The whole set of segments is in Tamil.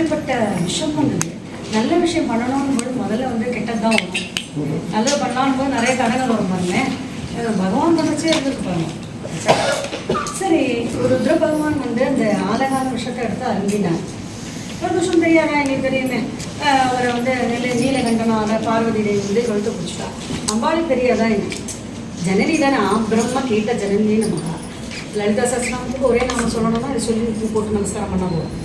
எப்படிப்பட்ட விஷயம் வந்தது நல்ல விஷயம் பண்ணணும் போது முதல்ல வந்து கெட்டது தான் வரும். நல்லது பண்ணலான்னு போது நிறைய தடங்கள் வரும் பாருங்க. பகவான் பண்ணச்சே இருந்திருக்கு பாருங்க. சரி ஒரு ருத்ர பகவான் வந்து அந்த ஆலகால விஷயத்தை எடுத்து அருந்தினார். பிரதோஷம் தெரியாதா எங்களுக்கு தெரியுமே. அவரை வந்து நெல் நீலகண்டனாக பார்வதி தேவி வந்து கழுத்து பிடிச்சிட்டா அம்பாளி தெரியாதா என்ன ஜனனி தானே? ஆ பிரம்ம கீட்ட ஜனனி நமகா லலிதா சஸ்நாமத்துக்கு ஒரே நாம சொல்லணும்னா அதை சொல்லி உப்பு போட்டு நமஸ்காரம் பண்ண போதும்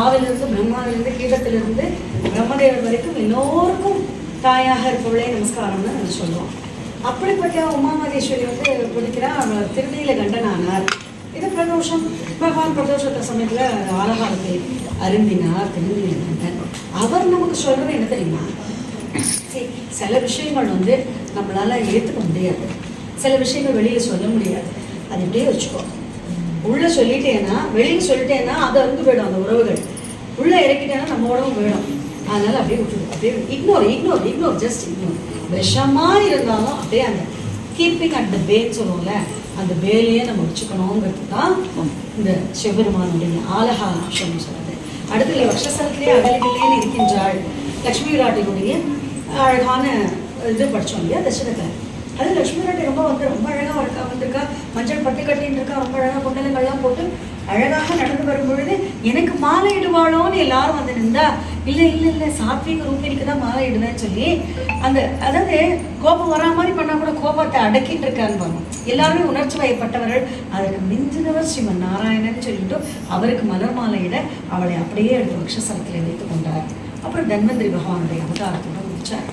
ஆவிலிருந்து பிரம்மாவிலிருந்து கீழத்திலிருந்து பிரம்மதேவர் வரைக்கும் எல்லோருக்கும் தாயாக இருப்பவளே நமஸ்காரம்னு நம்ம சொல்லுவோம் அப்படிப்பட்ட உமாமகேஸ்வரி வந்து பிடிக்கிறா அவர் திருநீல கண்டனானார். இது பிரதோஷம். பகவான் பிரதோஷத்தை சமயத்தில் ஆலகாலத்தை அருந்தினார் திருநீல கண்டன். அவர் நமக்கு சொல்றது என்ன தெரியுமா? சரி, சில விஷயங்கள் வந்து நம்மளால ஏற்றுக்க முடியாது. சில விஷயங்கள் வெளியே சொல்ல முடியாது. அது இப்படியே வச்சுக்கோ. உள்ள சொல்லிட்டேன்னா வெளியே சொல்லிட்டேன்னா அது அருந்து போயிடும் அந்த உறவுகள். உள்ள இறக்கிட்டேன்னா நம்ம உடம்பு போயிடும். அதனால அப்படியே விட்டுடும் அப்படியே ignore ignore ignore just ignore விஷமா இருந்தாலும் அப்படியே அந்த கீப்பிங் அட் த பேன்னு சொல்லுவோம்ல அந்த பேலையே நம்ம வச்சுக்கணுங்கிறது தான் இந்த சிவபெருமானுடைய ஆலகா விஷயம் சொல்றது. அடுத்து வக்ஷசலத்திலே அகலிகளேன்னு இருக்கின்றாள் லக்ஷ்மி விராட்டினுடைய அழகான இது படிச்சோம் இல்லையா தசரத்தை அது லக்ஷ்மி விராட்டி ரொம்ப வந்து ரொம்ப அழகா இருக்கா வந்திருக்கா. மஞ்சள் பட்டு கட்டின்னு இருக்கா ரொம்ப அழகா கொண்டு அழகாக நடந்து வரும் பொழுது எனக்கு மாலை இடுவாளோன்னு எல்லாரும் வந்து நின்றா இல்லை இல்லை இல்லை சாத்விக ரூபினிக்கு தான் மாலை இடுவேன்னு சொல்லி அந்த அதாவது கோபம் வரா மாதிரி பண்ணால் கூட கோபத்தை அடக்கிட்டு இருக்காங்க எல்லாருமே உணர்ச்சி வயப்பட்டவர்கள். அதற்கு மிஞ்சினவர் ஸ்ரீமன் நாராயணன் சொல்லிட்டு அவருக்கு மலர் மாலையிட அவளை அப்படியே எடுத்து வக்ஷசலத்தில் வைத்துக் கொண்டார். அப்புறம் தன்வந்திரி பகவானுடைய அவதாரத்தோட முடிச்சார்.